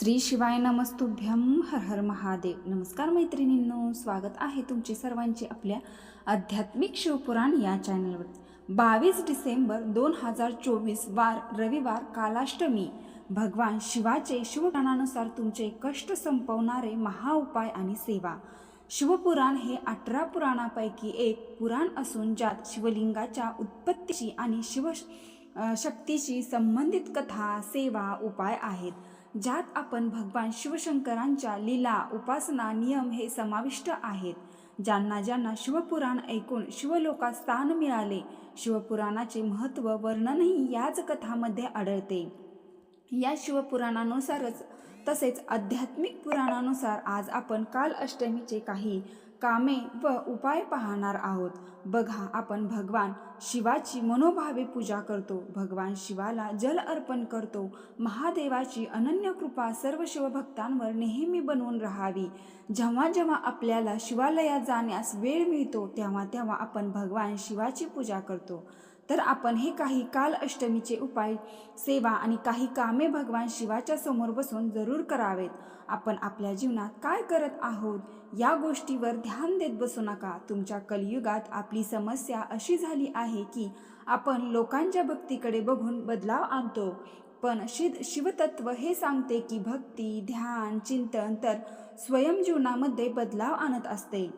श्री शिवाय नमस्तुभ्यम हर हर महादेव. नमस्कार मैत्रिणींनो स्वागत आहे तुमचे सर्वांचे आपल्या आध्यात्मिक शिवपुराण या चॅनलवर. बावीस डिसेंबर दोन हजार चोवीस वार रविवार कालाष्टमी. भगवान शिवाचे शिवपुराणानुसार तुमचे कष्ट संपवणारे महाउपाय आणि सेवा. शिवपुराण हे अठरा पुराणापैकी एक पुराण असून ज्यात शिवलिंगाच्या उत्पत्तीशी आणि शिव शक्तीशी संबंधित कथा सेवा उपाय आहेत. ज्यात आपण भगवान शिवशंकरांच्या लीला उपासना नियम हे समाविष्ट आहेत. ज्यांना ज्यांना शिवपुराण ऐकून शिवलोकात स्थान मिळाले शिवपुराणाचे महत्त्व वर्णनही याच कथामध्ये आढळते. या शिवपुराणानुसारच तसेच आध्यात्मिक पुराणानुसार आज आपण काल अष्टमीचे काही कामे व उपाय पाहणार आहोत. बघा आपण भगवान शिवाची मनोभावे पूजा करतो. भगवान शिवाला जल अर्पण करतो. महादेवाची अनन्य कृपा सर्व शिवभक्तांवर नेहमी बनवून राहावी. जेव्हा जेव्हा आपल्याला शिवालयात जाण्यास वेळ मिळतो तेव्हा तेव्हा आपण भगवान शिवाची पूजा करतो. तर आपण हे काही काल अष्टमीचे उपाय सेवा आणि काही कामे भगवान शिवाच्या समोर बसून जरूर करावेत. आपण आपल्या जीवनात काय करत आहोत या गोष्टीवर ध्यान देत बसू नका. तुमच्या कलियुगात आपली समस्या अशी झाली आहे की आपण लोकांच्या भक्तीकडे बघून बदलाव आणतो. पण शिद शिवतत्व हे सांगते की भक्ती ध्यान चिंतन तर स्वयंजीवनामध्ये बदलाव आणत असते.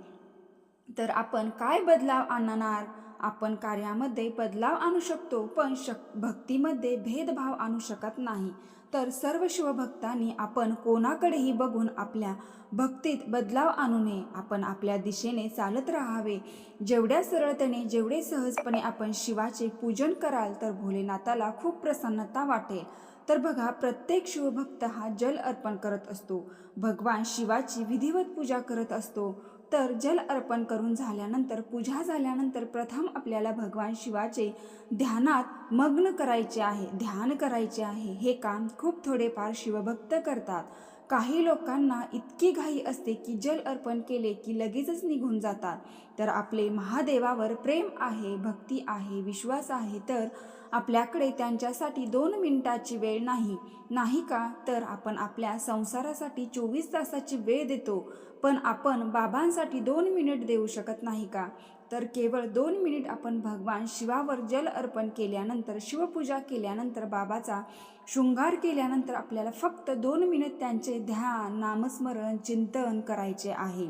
तर आपण काय बदलाव आणणार? आपण कार्यामध्ये बदलाव आणू शकतो पण शक भक्तीमध्ये भेदभाव आणू शकत नाही. तर सर्व शिवभक्तांनी आपण कोणाकडेही बघून आपल्या भक्तीत बदलाव आणू नये. आपण आपल्या दिशेने चालत राहावे. जेवढ्या सरळतेने जेवढे सहजपणे आपण शिवाचे पूजन कराल तर भोलेनाथाला खूप प्रसन्नता वाटेल. तर बघा प्रत्येक शिवभक्त हा जल अर्पण करत असतो. भगवान शिवाची विधिवत पूजा करत असतो. तर जल अर्पण करून झाल्यानंतर पूजा झाल्यानंतर प्रथम आपल्याला भगवान शिवाचे ध्यानात मग्न करायचे आहे. ध्यान करायचे आहे. हे काम खूप थोडेफार शिवभक्त करतात. काही लोकांना इतकी घाई असते की जल अर्पण केले की लगेचच निघून जातात. तर आपले महादेवावर प्रेम आहे भक्ती आहे विश्वास आहे तर आपल्याकडे त्यांच्यासाठी दोन मिनिटाची वेळ नाही. नाही का? तर आपण आपल्या संसारासाठी चोवीस तासाची वेळ देतो. पण आपण बाबांसाठी दोन मिनिट देऊ शकत नाही का? तर केवळ दोन मिनिट आपण भगवान शिवावर जल अर्पण केल्यानंतर शिवपूजा केल्यानंतर बाबाचा शृंगार केल्यानंतर आपल्याला फक्त दोन मिनिट त्यांचे ध्यान नामस्मरण चिंतन करायचे आहे.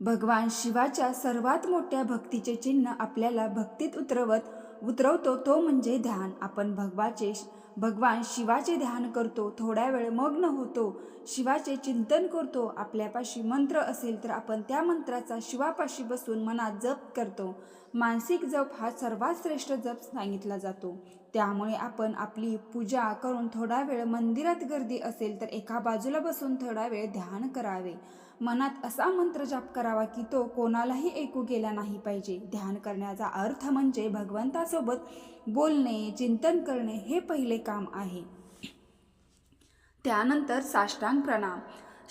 भगवान शिवाच्या सर्वात मोठ्या भक्तीचे चिन्ह आपल्याला भक्तीत उतरवत उतरवतो तो म्हणजे ध्यान. आपण भगवाचे भगवान शिवाचे ध्यान करतो थोड्या वेळ मग्न होतो शिवाचे चिंतन करतो आपल्यापाशी मंत्र असेल तर आपण त्या मंत्राचा शिवापाशी बसून मनात जप करतो. मानसिक जप हा सर्वात श्रेष्ठ जप सांगितला जातो. त्यामुळे आपण आपली पूजा करून थोडा वेळ मंदिरात गर्दी असेल तर एका बाजूला बसून थोडा वेळ ध्यान करावे. मनात असा मंत्र जाप करावा की तो कोणालाही ऐकू गेला नाही पाहिजे. ध्यान करण्याचा अर्थ म्हणजे भगवंतासोबत बोलणे चिंतन करणे हे पहिले काम आहे. त्यानंतर साष्टांग प्रणाम.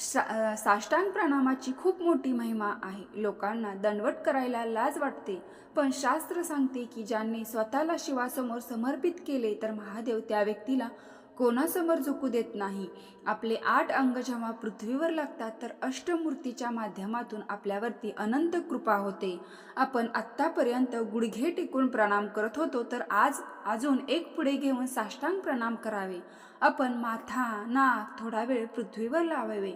सा साष्टांग प्रणामाची खूप मोठी महिमा आहे. लोकांना दंडवट करायला लाज वाटते. पण शास्त्र सांगते की ज्यांनी स्वतःला शिवासमोर समर्पित केले तर महादेव त्या व्यक्तीला कोणासमोर झुकू देत नाही. आपले आठ अंग जेव्हा पृथ्वीवर लागतात तर अष्टमूर्तीच्या माध्यमातून आपल्यावरती अनंत कृपा होते. आपण आत्तापर्यंत गुडघे टेकून प्रणाम करत होतो तर आज अजून एक पुढे घेऊन साष्टांग प्रणाम करावे. आपण माथा नाक थोडा वेळ पृथ्वीवर लावावे.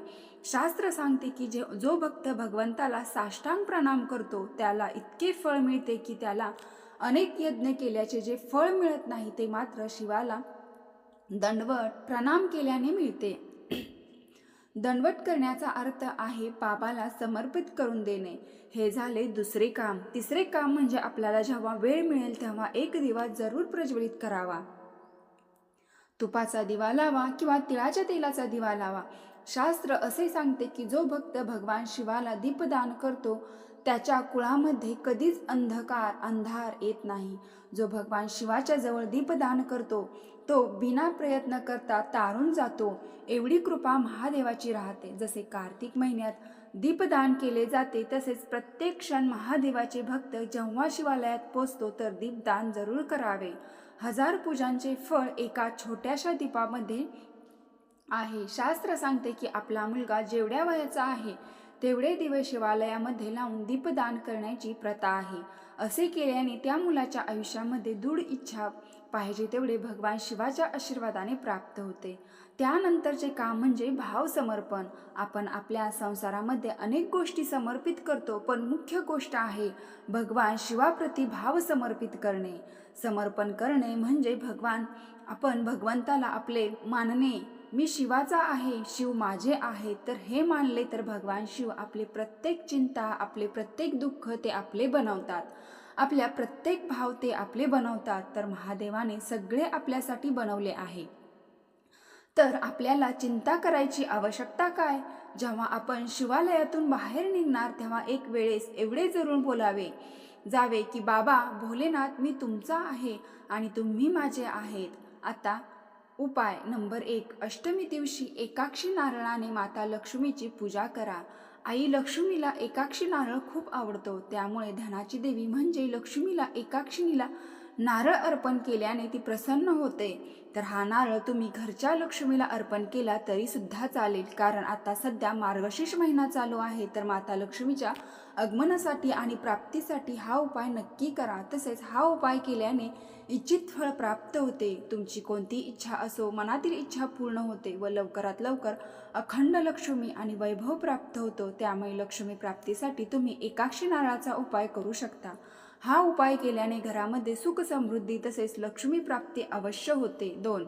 शास्त्र सांगते की जे जो भक्त भगवंताला साष्टांग प्रणाम करतो त्याला इतके फळ मिळते की त्याला अनेक यज्ञ केल्याचे जे फळ मिळत नाही ते मात्र शिवाला दंडवट प्रणाम केल्याने मिळते. दंडवट करण्याचा अर्थ आहे पापाला समर्पित करून देणे. हे झाले दुसरे काम. तिसरे काम म्हणजे आपल्याला जेव्हा वेळ मिळेल तेव्हा एक दिवा जरूर प्रज्वलित करावा. तुपाचा दिवा लावा किंवा तिळाच्या तेलाचा दिवा लावा. शास्त्र असे सांगते की जो भक्त भगवान शिवाला दीपदान करतो त्याच्या कुळामध्ये कधीच अंधकार अंधार येत नाही. जो भगवान शिवाच्या जवळ दीपदान करतो तो बिना प्रयत्न करता तारून जातो. एवढी कृपा महादेवाची राहते. जसे कार्तिक महिन्यात दीपदान केले जाते तसेच प्रत्येक क्षण महादेवाचे भक्त जेव्हा शिवालयात पोचतो तर दीपदान जरूर करावे. हजार पूजांचे फळ एका छोट्याशा दीपामध्ये आहे. शास्त्र सांगते की आपला मुलगा जेवढ्या वयाचा आहे तेवढे दिवस शिवालयामध्ये लावून दीपदान करण्याची प्रथा आहे. असे केल्याने त्या मुलाच्या आयुष्यामध्ये दृढ इच्छा पाहिजे तेवढे भगवान शिवाच्या आशीर्वादाने प्राप्त होते. त्यानंतरचे काम म्हणजे भाव समर्पण. आपण आपल्या संसारामध्ये अनेक गोष्टी समर्पित करतो पण मुख्य गोष्ट आहे भगवान शिवाप्रती भाव समर्पित करणे. समर्पण करणे म्हणजे भगवान. आपण भगवंताला आपले मानणे मी शिवाचा आहे शिव माझे आहे तर हे मानले तर भगवान शिव आपले प्रत्येक चिंता आपले प्रत्येक दुःख ते आपले बनवतात. आपल्या प्रत्येक भाव ते आपले बनवतात तर महादेवाने सगळे आपल्यासाठी बनवले आहे. तर आपल्याला चिंता करायची आवश्यकता काय? जेव्हा आपण शिवालयातून बाहेर निघणार तेव्हा एक वेळेस एवढे जरूर बोलावे. जावे की बाबा भोलेनाथ मी तुमचा आहे आणि तुम्ही माझे आहेत. आता उपाय नंबर एक. अष्टमी दिवशी एकाक्षी नारळाने माता लक्ष्मीची पूजा करा. आई लक्ष्मीला एकाक्षी नारळ खूप आवडतो. त्यामुळे धनाची देवी म्हणजे लक्ष्मीला एकाक्षिणीला नारळ अर्पण केल्याने ती प्रसन्न होते. तर हा नारळ तुम्ही घरच्या लक्ष्मीला अर्पण केला तरी सुद्धा चालेल. कारण आता सध्या मार्गशीर्ष महिना चालू आहे. तर माता लक्ष्मीच्या आगमनासाठी आणि प्राप्तीसाठी हा उपाय नक्की करा. तसेच हा उपाय केल्याने इच्छित फळ प्राप्त होते. तुमची कोणती इच्छा असो मनातील इच्छा पूर्ण होते व लवकरात लवकर अखंड लक्ष्मी आणि वैभव प्राप्त होतो. त्यामुळे लक्ष्मी प्राप्तीसाठी तुम्ही एकाक्षी नारळाचा उपाय करू शकता. हा उपाय केल्याने घरामध्ये सुख समृद्धी तसेच लक्ष्मी प्राप्ती अवश्य होते. दोन.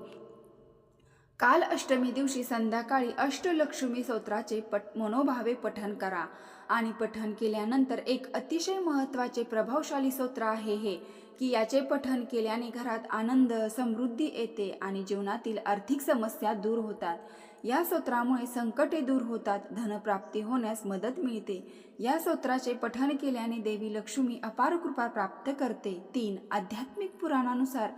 काल अष्टमी दिवशी संध्याकाळी अष्टलक्ष्मी स्तोत्राचे पट मनोभावे पठन करा. आणि पठन केल्यानंतर एक अतिशय महत्त्वाचे प्रभावशाली स्तोत्र आहे हे की याचे पठन केल्याने घरात आनंद समृद्धी येते आणि जीवनातील आर्थिक समस्या दूर होतात. या स्तोत्रामुळे संकटे दूर होतात धनप्राप्ती होण्यास मदत मिळते. या स्तोत्राचे पठन केल्याने देवी लक्ष्मी अपार कृपा प्राप्त करते. तीन आध्यात्मिक पुराणानुसार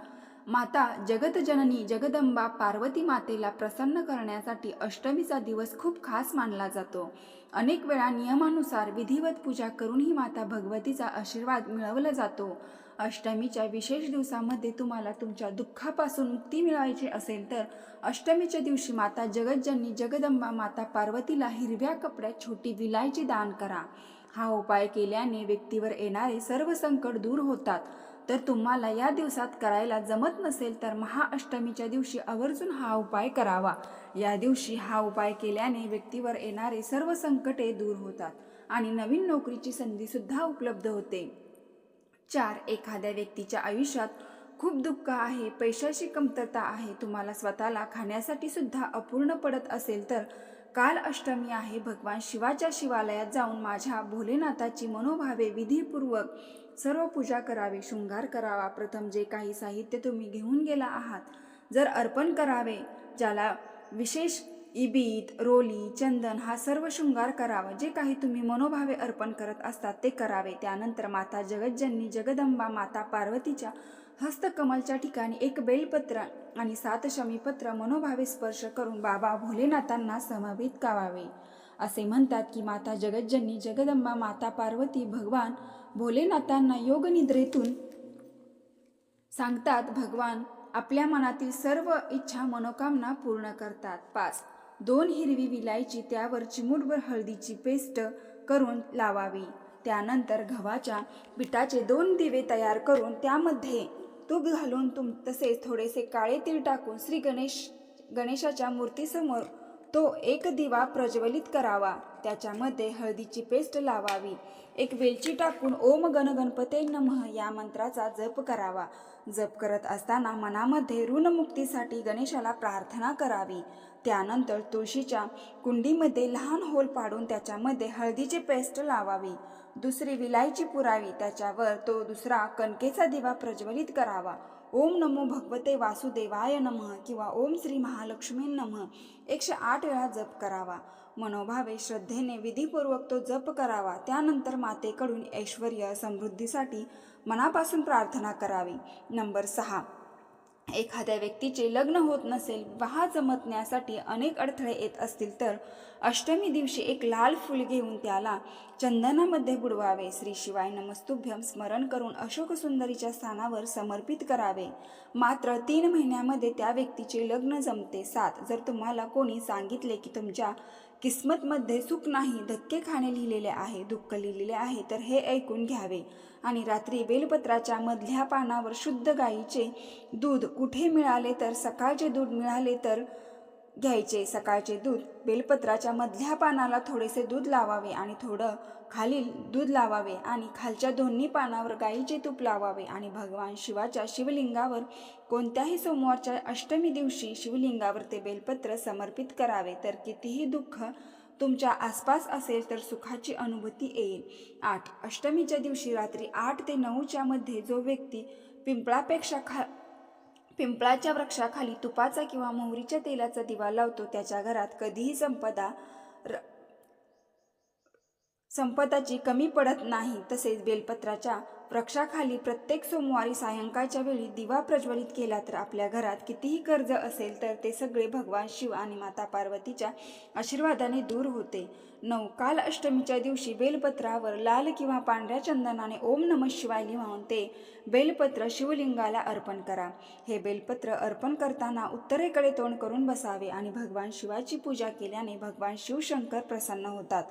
माता जगतजननी जगदंबा पार्वती मातेला प्रसन्न करण्यासाठी अष्टमीचा दिवस खूप खास मानला जातो. अनेक वेळा नियमानुसार विधिवत पूजा करूनही माता भगवतीचा आशीर्वाद मिळवला जातो. अष्टमीच्या विशेष दिवसामध्ये तुम्हाला तुमच्या दुःखापासून मुक्ती मिळवायची असेल तर अष्टमीच्या दिवशी माता जगज्जननी जगदंबा माता पार्वतीला हिरव्या कपड्यात छोटी विलायची दान करा. हा उपाय केल्याने व्यक्तीवर येणारे सर्व संकट दूर होतात. तर तुम्हाला या दिवसात करायला जमत नसेल तर महाअष्टमीच्या दिवशी आवर्जून हा उपाय करावा. या दिवशी हा उपाय केल्याने व्यक्तीवर येणारे सर्व संकटे दूर होतात आणि नवीन नोकरीची संधीसुद्धा उपलब्ध होते. चार एखाद्या व्यक्तीच्या आयुष्यात खूप दुःख आहे पैशाची कमतरता आहे तुम्हाला स्वतःला खाण्यासाठी सुद्धा अपूर्ण पडत असेल तर काल अष्टमी आहे भगवान शिवाच्या शिवालयात जाऊन माझ्या भोलेनाथाची मनोभावे विधीपूर्वक सर्व पूजा करावी शृंगार करावा. प्रथम जे काही साहित्य तुम्ही घेऊन गेला आहात जर अर्पण करावे ज्याला विशेष इबीत रोली चंदन हा सर्व शृंगार करावा जे काही तुम्ही मनोभावे अर्पण करत असतात ते करावे. त्यानंतर माता जगज्जननी जगदंबा माता पार्वतीच्या हस्तकमलच्या ठिकाणी एक बेलपत्र आणि सात शमीपत्र मनोभावे स्पर्श करून बाबा भोलेनाथांना समर्पित करावे असे म्हणतात की माता जगज्जननी जगदंबा माता पार्वती भगवान भोलेनाथांना योगनिद्रेतून सांगतात भगवान आपल्या मनातील सर्व इच्छा मनोकामना पूर्ण करतात. पाच. दोन हिरवी विलायची त्यावर चिमूटभर हळदीची पेस्ट करून लावावी. त्यानंतर गव्हाच्या पिठाचे दोन दिवे तयार करून त्यामध्ये तूप घालून तुम तसेच थोडेसे काळे तीळ टाकून श्री गणेश गणेशाच्या मूर्तीसमोर तो एक दिवा प्रज्वलित करावा. त्याच्यामध्ये हळदीची पेस्ट लावावी. एक वेलची टाकून ओम गण गणपते नमः या मंत्राचा जप करावा. जप करत असताना मनामध्ये ऋणमुक्तीसाठी गणेशाला प्रार्थना करावी. त्यानंतर तुळशीच्या कुंडीमध्ये लहान होल पाडून त्याच्यामध्ये हळदीची पेस्ट लावावी. दुसरी विलायची पुरावी त्याच्यावर तो दुसरा कणकेचा दिवा प्रज्वलित करावा. ओम नमो भगवते वासुदेवाय नमः किंवा ओम श्री महालक्ष्मी नमः. एकशे आठ वेळा जप करावा. मनोभावे श्रद्धेने विधीपूर्वक तो जप करावा. त्यानंतर मातेकडून ऐश्वर समृद्धीसाठी मनापासून प्रार्थना करावी. नंबर सहा एखाद्या व्यक्तीचे लग्न होत नसेल विवाह जमतण्यासाठी अनेक अडथळे येत असतील तर अष्टमी दिवशी एक लाल फूल घेऊन त्याला चंदनामध्ये बुडवावे. श्री शिवाय नमस्तुभ्यम स्मरण करून अशोक सुंदरीच्या स्थानावर समर्पित करावे. मात्र तीन महिन्यामध्ये त्या व्यक्तीचे लग्न जमते. सात जर तुम्हाला कोणी सांगितले की तुमच्या किस्मतमध्ये सुख नाही धक्के खाणे लिहिलेले आहे दुःख लिहिलेले आहे तर हे ऐकून घ्यावे. आणि रात्री बेलपत्राच्या मधल्या पानावर शुद्ध गाईचे दूध कुठे मिळाले तर सकाळचे दूध मिळाले तर घ्यायचे. सकाळचे दूध बेलपत्राच्या मधल्या पानाला थोडेसे दूध लावावे आणि थोडं खालील दूध लावावे आणि खालच्या दोन्ही पानावर गाईचे तूप लावावे आणि भगवान शिवाच्या शिवलिंगावर कोणत्याही सोमवारच्या अष्टमी दिवशी शिवलिंगावर ते बेलपत्र समर्पित करावे. तर कितीही दुःख तुमच्या आसपास असेल तर सुखाची अनुभूती येईल. आठ. अष्टमीच्या दिवशी रात्री आठ ते नऊच्या मध्ये जो व्यक्ती पिंपळापेक्षा खा पिंपळाच्या वृक्षाखाली तुपाचा किंवा मोहरीच्या तेलाचा दिवा लावतो त्याच्या घरात कधीही संपदा संपताची संपदाची कमी पडत नाही तसेच बेलपत्राच्या वृक्षाखाली प्रत्येक सोमवारी सायंकाळच्या वेळी दिवा प्रज्वलित केला तर आपल्या घरात कितीही कर्ज असेल तर ते सगळे भगवान शिव आणि माता पार्वतीच्या आशीर्वादाने दूर होते. नऊ काल अष्टमीच्या दिवशी बेलपत्रावर लाल किंवा पांढऱ्या चंदनाने ओम नम शिवाय लिहून ते बेलपत्र शिवलिंगाला अर्पण करा. हे बेलपत्र अर्पण करताना उत्तरेकडे तोंड करून बसावे आणि भगवान शिवाची पूजा केल्याने भगवान शिवशंकर प्रसन्न होतात.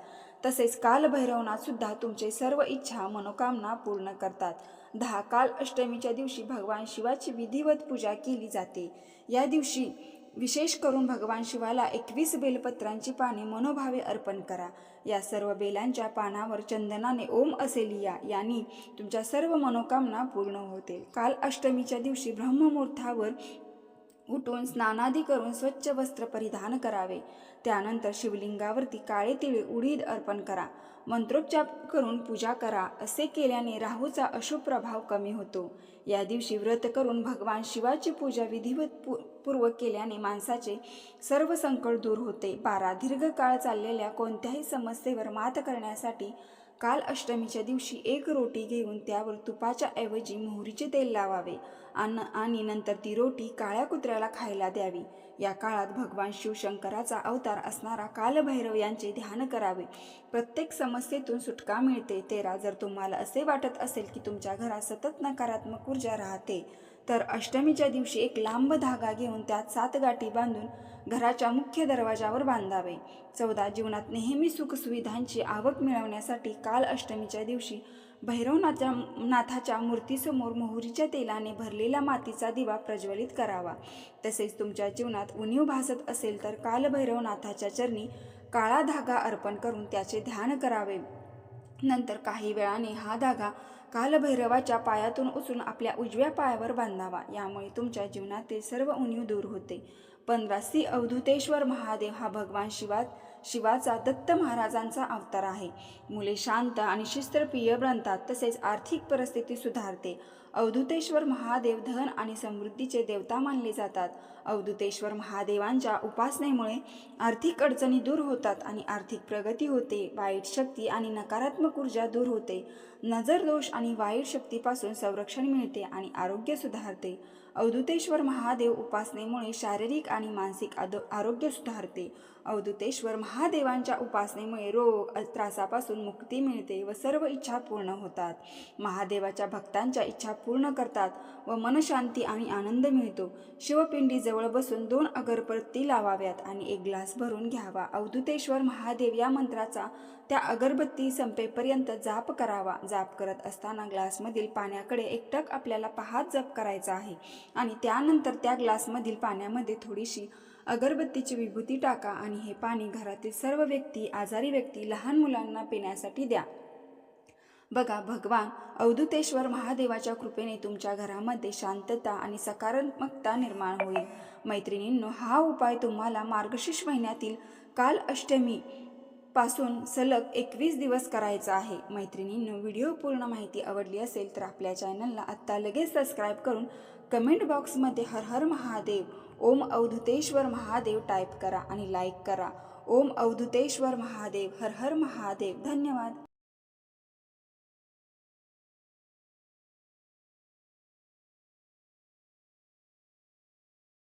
तसेच कालभैरवनाथ सुद्धा तुमचे सर्व इच्छा मनोकामना पूर्ण करतात. दहा काल अष्टमीच्या दिवशी भगवान शिवाची विधिवत पूजा केली जाते. या दिवशी विशेष करून भगवान शिवाला एकवीस बेलपत्रांची पाने मनोभावे अर्पण करा. या सर्व बेलांच्या पानावर चंदनाने ओम असे लिया यांनी तुमच्या सर्व मनोकामना पूर्ण होते. काल अष्टमीच्या दिवशी ब्रह्ममुहूर्तावर उठून स्नानादी करून स्वच्छ वस्त्र परिधान करावे. त्यानंतर शिवलिंगावरती काळे तिळे उडीद अर्पण करा. मंत्रोपचार करून पूजा करा असे केल्याने राहूचा अशुभ प्रभाव कमी होतो. या दिवशी व्रत करून भगवान शिवाची पूजा विधिवत पू पूर्वक केल्याने माणसाचे सर्व संकट दूर होते. बारा दीर्घकाळ चाललेल्या कोणत्याही समस्येवर मात करण्यासाठी काल अष्टमीच्या दिवशी एक रोटी घेऊन त्यावर तुपाच्या ऐवजी मोहरीचे तेल लावावे. अन्न आणि नंतर ती रोटी काळ्या कुत्र्याला खायला द्यावी. या काळात भगवान शिवशंकराचा अवतार असणारा कालभैरव यांचे ध्यान करावे. प्रत्येक समस्येतून सुटका मिळते. तेरा जर तुम्हाला असे वाटत असेल की तुमच्या घरात सतत नकारात्मक ऊर्जा राहते तर अष्टमीच्या दिवशी एक लांब धागा घेऊन त्यात सात गाठी बांधून घराच्या मुख्य दरवाजावर बांधावे. चौदा जीवनात नेहमी सुखसुविधांची आवक मिळवण्यासाठी काल अष्टमीच्या दिवशी भैरवनाथच्या नाथाच्या मूर्तीसमोर मोहरीच्या तेलाने भरलेला मातीचा दिवा प्रज्वलित करावा. तसेच तुमच्या जीवनात उणीव भासत असेल तर कालभैरवनाथाच्या चरणी काळा धागा अर्पण करून त्याचे ध्यान करावे. नंतर काही वेळाने हा धागा कालभैरवाच्या पायातून उचलून आपल्या उजव्या पायावर बांधावा. यामुळे तुमच्या जीवनातील सर्व उणीव दूर होते. पंधरा श्री अवधूतेश्वर महादेव हा भगवान शिवात शिवाचा दत्त महाराजांचा अवतार आहे. मुले शांत आणि शिस्त्रप्रिय बनतात तसेच आर्थिक परिस्थिती सुधारते. अवधूतेश्वर महादेव धन आणि समृद्धीचे देवता मानले जातात. अवधूतेश्वर महादेवांच्या उपासनेमुळे आर्थिक अडचणी दूर होतात आणि आर्थिक प्रगती होते. वाईट शक्ती आणि नकारात्मक ऊर्जा दूर होते. नजर दोष आणि वाईट शक्तीपासून संरक्षण मिळते आणि आरोग्य सुधारते. अवधूतेश्वर महादेव उपासनेमुळे शारीरिक आणि मानसिक आरोग्य सुधारते. अवधुतेश्वर महादेवांच्या उपासनेमुळे रोग त्रासापासून मुक्ती मिळते व सर्व इच्छा पूर्ण होतात. महादेवाच्या भक्तांच्या इच्छा पूर्ण करतात व मनशांती आणि आनंद मिळतो. शिवपिंडीजवळ बसून दोन अगरबत्ती लावाव्यात आणि एक ग्लास भरून घ्यावा. अवधुतेश्वर महादेव या मंत्राचा त्या अगरबत्ती संपेपर्यंत जाप करावा. जाप करत असताना ग्लासमधील पाण्याकडे एकटक आपल्याला पाहत जप करायचा आहे आणि त्यानंतर त्या ग्लासमधील पाण्यामध्ये थोडीशी अगरबत्तीची विभूती टाका आणि हे पाणी घरातील सर्व व्यक्ती आजारी व्यक्ती लहान मुलांना पिण्यासाठी द्या. बघा भगवान अवधुतेश्वर महादेवाच्या कृपेने तुमच्या घरामध्ये शांतता आणि सकारात्मकता निर्माण होईल. मैत्रिणींनो हा उपाय तुम्हाला मार्गशीर्ष महिन्यातील काल अष्टमी पासून सलग एकवीस दिवस करायचा आहे. मैत्रिणींनो व्हिडिओ पूर्ण माहिती आवडली असेल तर आपल्या चॅनलला आत्ता लगेच सबस्क्राईब करून कमेंट बॉक्समध्ये हर हर महादेव ओम अवधुतेश्वर महादेव टाईप करा आणि लाईक करा. ओम अवधुतेश्वर महादेव हर हर महादेव. धन्यवाद.